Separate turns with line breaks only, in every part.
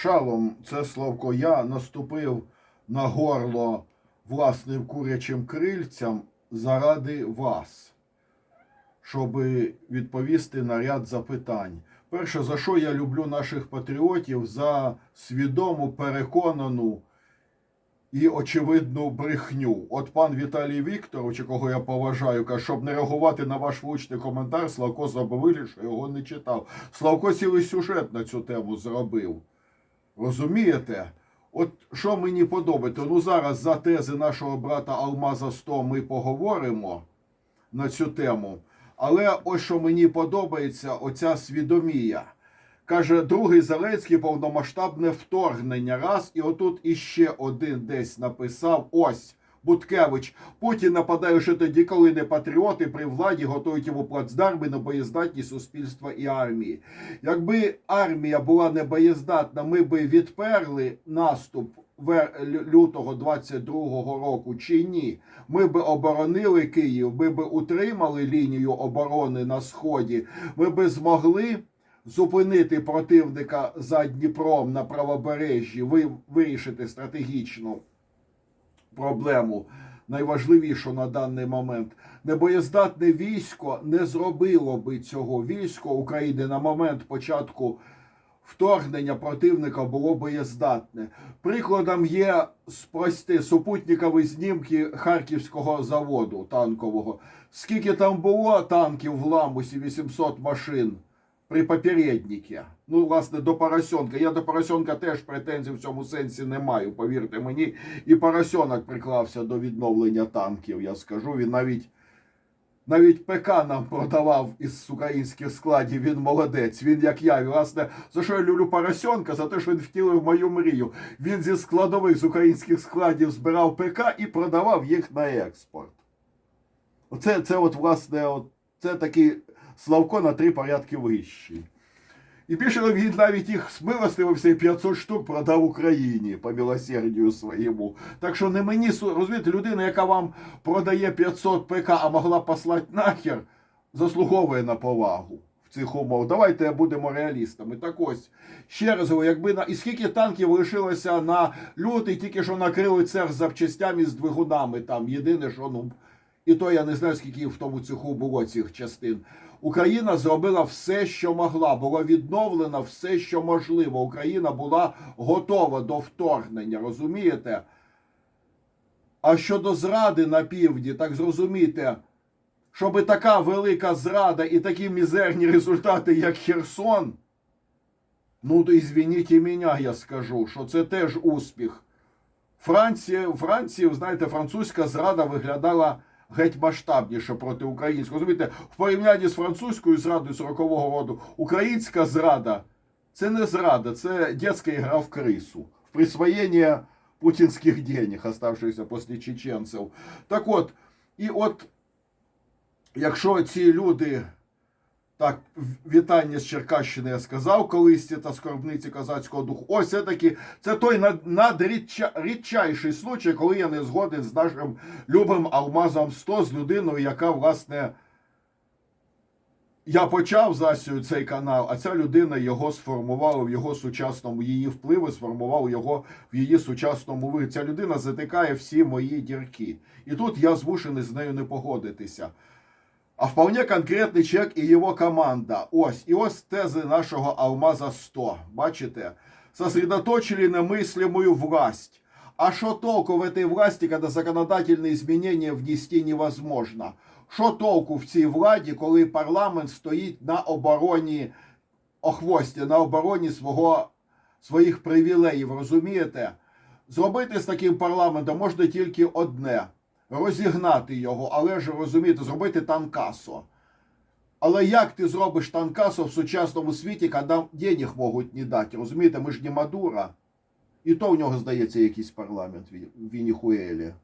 Шалом, це Славко, я наступив на горло власним курячим крильцям заради вас, щоб відповісти на ряд запитань. Перше, за що я люблю наших патріотів? За свідому, переконану і очевидну брехню. От пан Віталій Вікторович, якого я поважаю, каже, щоб не реагувати на ваш влучний коментар, Славко забавили, що його не читав. Славко цілий сюжет на цю тему зробив. Розумієте? От що мені подобається? Ну зараз за тези нашого брата Алмаза 100 ми поговоримо на цю тему. Але ось що мені подобається, оця свідомія. Каже, другий Зеленський повномасштабне вторгнення. Раз, і отут іще один десь написав: ось. Буткевич, Путін нападає ще тоді, коли не патріоти при владі готують йому плацдарми на боєздатність суспільства і армії. Якби армія була не боєздатна, ми би відперли наступ лютого 22-го року чи ні? Ми би оборонили Київ, ми би утримали лінію оборони на сході, ми би змогли зупинити противника за Дніпром на правобережжі, ви вирішити стратегічну проблему, найважливішу на даний момент. Небоєздатне військо не зробило би цього. Військо України на момент початку вторгнення противника було боєздатне. Прикладом є спрости супутникові знімки Харківського заводу танкового. Скільки там було танків в Ламусі, 800 машин при попереднике. Ну, власне, до Поросенка. Я до Поросенка теж претензій в цьому сенсі не маю, повірте мені. І Поросенок приклався до відновлення танків, я скажу. Він навіть, навіть ПК нам продавав із українських складів. Він молодець. Він як я. Власне, за що я люблю Поросенка? За те, що він втілив мою мрію. Він зі складових з українських складів збирав ПК і продавав їх на експорт. Оце це от, власне, от, це такий Славко на три порядки вищий. І більше він навіть їх смилостивився і 500 штук продав Україні по милосердію своєму. Так що не мені розумієте, людина, яка вам продає 500 ПК, а могла послати нахер, заслуговує на повагу в цих умовах. Давайте будемо реалістами. Так ось ще раз говорю, якби на і скільки танків лишилося на лютий, тільки що накрили цех з запчастями з двигунами. Там єдине, що ну. І то я не знаю, скільки в тому цеху було цих частин. Україна зробила все, що могла. Було відновлено все, що можливо. Україна була готова до вторгнення, розумієте? А щодо зради на півдні, так зрозумійте, щоб така велика зрада і такі мізерні результати, як Херсон, ну то извините мене, я скажу, що це теж успіх. Франція, Франції, знаєте, французька зрада виглядала геть масштабніше проти українського. Розумієте, в порівнянні з французькою зрадою 40-го року, українська зрада це не зрада, це дитяча ігра в крису, в присвоєння путінських денег, оставшихся після чеченців. Так от, і от, якщо ці люди. Так, вітання з Черкащини я сказав колись та скорбниці козацького духу. Ось це таки це той над- случай, коли я не згоден з нашим любим Алмазом 100, з людиною, яка, власне, я почав засію цей канал, а ця людина його сформувала в його сучасному її впливи, сформував його в її сучасному вигляді. Ця людина затикає всі мої дірки. І тут я змушений з нею не погодитися а вполне конкретний человек і його команда. Ось, і ось тези нашого Алмаза 100. Бачите? Сосредоточили немыслимую власть. А что толку в этой власти, когда законодательные изменения внести невозможно? Що толку в цій владі, коли парламент стоїть на обороні охвості, на обороні свого, своїх привілеїв, розумієте? Зробити з таким парламентом можна тільки одне розігнати його, але ж розумієте, зробити танкасо. Але як ти зробиш танкасо в сучасному світі, коли денег можуть не дати? Розумієте, ми ж не Мадура. І то в нього, здається, якийсь парламент в Венесуелі.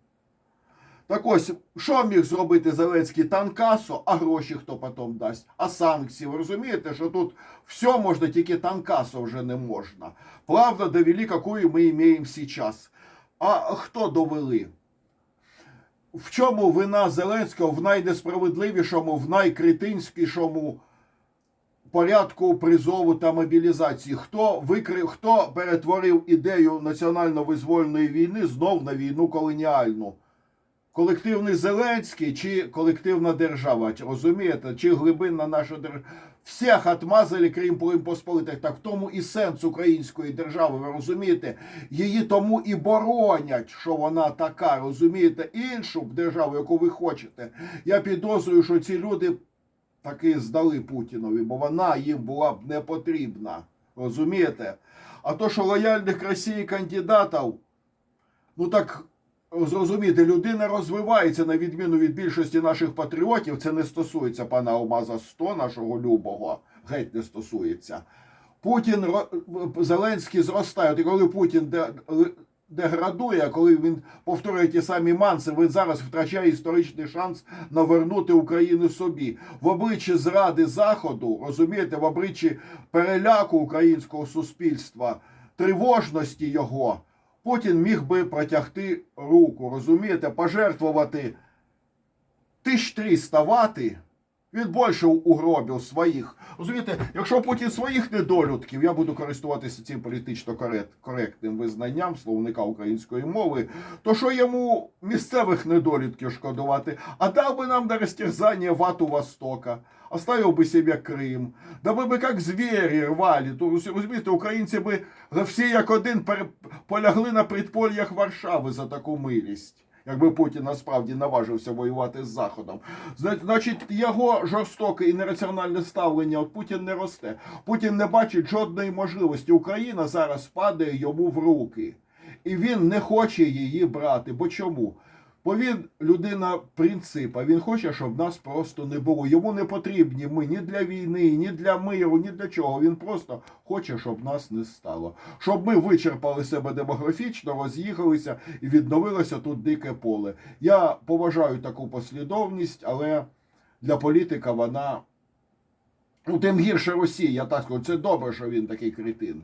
Так ось, що міг зробити Зеленський танкасо, а гроші хто потім дасть, а санкції. Ви розумієте, що тут все можна, тільки танкасо вже не можна. Правда довели, какую ми маємо зараз. А хто довели? В чому вина Зеленського в найнесправедливішому, в найкритинськішому порядку призову та мобілізації. Хто викрив, хто перетворив ідею національно-визвольної війни знов на війну колоніальну? Колективний Зеленський чи колективна держава? Розумієте? Чи глибинна наша держава? Всіх отмазали, крім Посполитих. Так в тому і сенс української держави. Ви розумієте? Її тому і боронять, що вона така. Розумієте? Іншу державу, яку ви хочете. Я підозрюю, що ці люди таки здали Путінові, бо вона їм була б не потрібна. Розумієте? А то, що лояльних Росії кандидатів, ну так зрозумієте, людина розвивається на відміну від більшості наших патріотів. Це не стосується пана Алмаза 100, нашого любого, геть не стосується. Путін Зеленський зростає. І коли Путін деградує, коли він повторює ті самі манси, він зараз втрачає історичний шанс навернути Україну собі в обличчі зради Заходу, розумієте, в обличчі переляку українського суспільства, тривожності його. Путін міг би протягти руку, розумієте, пожертвувати 1300 вати, він більше угробив своїх. Розумієте, якщо Путін своїх недолюдків, я буду користуватися цим політично коректним визнанням словника української мови, то що йому місцевих недолюдків шкодувати, а дав би нам на розтерзання вату Востока, оставив би себе Крим, да ми би як звірі рвали, то розумієте, українці би всі як один полягли на предполях Варшави за таку милість. Якби Путін насправді наважився воювати з Заходом. Зна- Значить, його жорстоке і нераціональне ставлення от Путін не росте. Путін не бачить жодної можливості. Україна зараз падає йому в руки. І він не хоче її брати. Бо чому? Бо він людина принципа. Він хоче, щоб нас просто не було. Йому не потрібні ми ні для війни, ні для миру, ні для чого. Він просто хоче, щоб нас не стало. Щоб ми вичерпали себе демографічно, роз'їхалися і відновилося тут дике поле. Я поважаю таку послідовність, але для політика вона. Ну, тим гірше Росія, я так скажу. Це добре, що він такий кретин.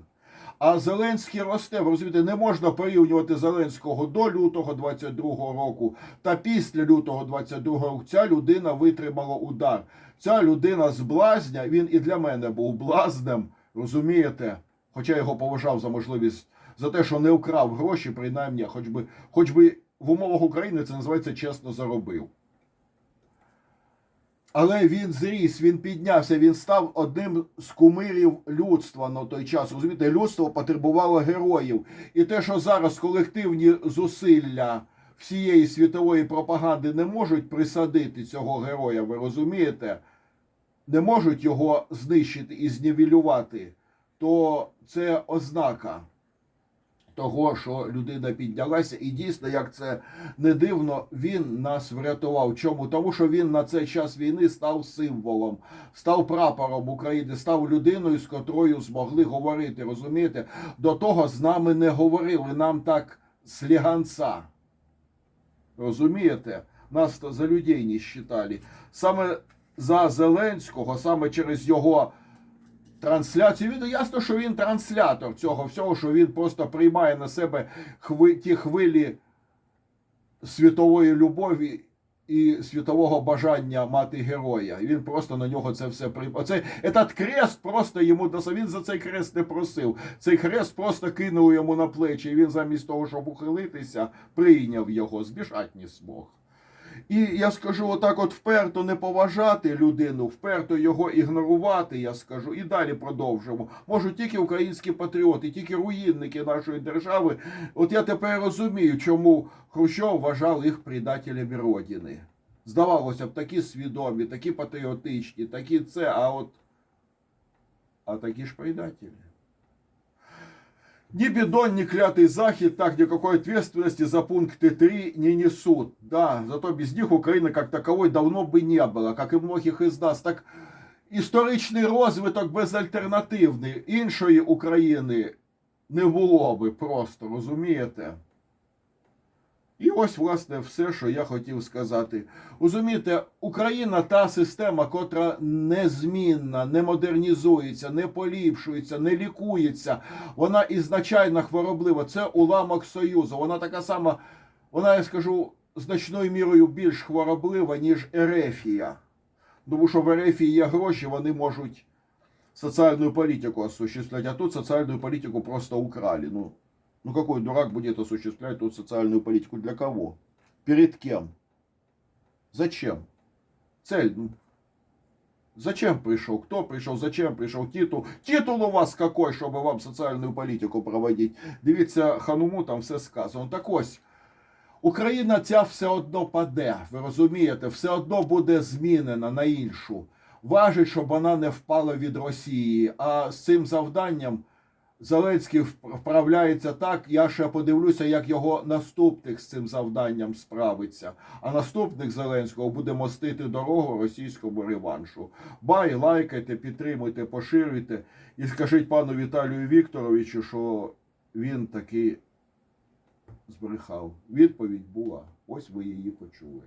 А Зеленський росте, ви розумієте, не можна порівнювати Зеленського до лютого 22-го року та після лютого 22-го року. Ця людина витримала удар. Ця людина з блазня, він і для мене був блазнем, розумієте? Хоча його поважав за можливість, за те, що не вкрав гроші, принаймні, хоч би, хоч би в умовах України це називається чесно заробив. Але він зріс, він піднявся, він став одним з кумирів людства на той час. Розумієте, людство потребувало героїв. І те, що зараз колективні зусилля всієї світової пропаганди не можуть присадити цього героя, ви розумієте? Не можуть його знищити і знівелювати, то це ознака того, що людина піднялася, і дійсно, як це не дивно, він нас врятував. Чому? Тому що він на цей час війни став символом, став прапором України, став людиною, з котрою змогли говорити. Розумієте? До того з нами не говорили, нам так сліганця. Розумієте? Нас за людей не считали. Саме за Зеленського, саме через його трансляцію. Він ясно, що він транслятор цього всього, що він просто приймає на себе хви, ті хвилі світової любові і світового бажання мати героя. І він просто на нього це все приймає. Оцей этот крест просто йому досав. Він за цей крест не просив. Цей хрест просто кинув йому на плечі. І він замість того, щоб ухилитися, прийняв його, збіжать не змог. І я скажу отак, от вперто не поважати людину, вперто його ігнорувати, я скажу, і далі продовжимо. Можуть тільки українські патріоти, тільки руїнники нашої держави. От я тепер розумію, чому Хрущов вважав їх предателями Родини. Здавалося б, такі свідомі, такі патріотичні, такі це, а от. А такі ж предателі. Ни Бедон, ни клятый Захид так никакой ответственности за пункты 3 не несут. Да, зато без них Украины как таковой давно бы не было, как и многих из нас. Так історичний розвиток безальтернативний. Іншої України не було би просто, розумієте? І ось, власне, все, що я хотів сказати. Розумієте, Україна та система, котра незмінна, не модернізується, не поліпшується, не лікується. Вона ізначально хвороблива. Це уламок Союзу. Вона така сама, вона, я скажу, значною мірою більш хвороблива, ніж Ерефія. Тому що в Ерефії є гроші, вони можуть социальную политику осуществлять, а тут социальную политику просто украли. Ну, ну какой дурак будет осуществлять тут социальную политику? Для кого? Перед кем? Зачем? Цель. ну, Зачем пришел? Кто пришел? Зачем пришел? Титул. Титул у вас какой, чтобы вам соціальну політику проводити? Дивіться, Хануму там все сказано. Так ось. Україна ця все одно паде, ви розумієте, все одно буде змінена на іншу. Важить, щоб вона не впала від Росії. А з цим завданням Зеленський вправляється так. Я ще подивлюся, як його наступник з цим завданням справиться. А наступник Зеленського буде мостити дорогу російському реваншу. Бай, лайкайте, підтримуйте, поширюйте і скажіть пану Віталію Вікторовичу, що він таки збрехав. Відповідь була. Ось ви її почули.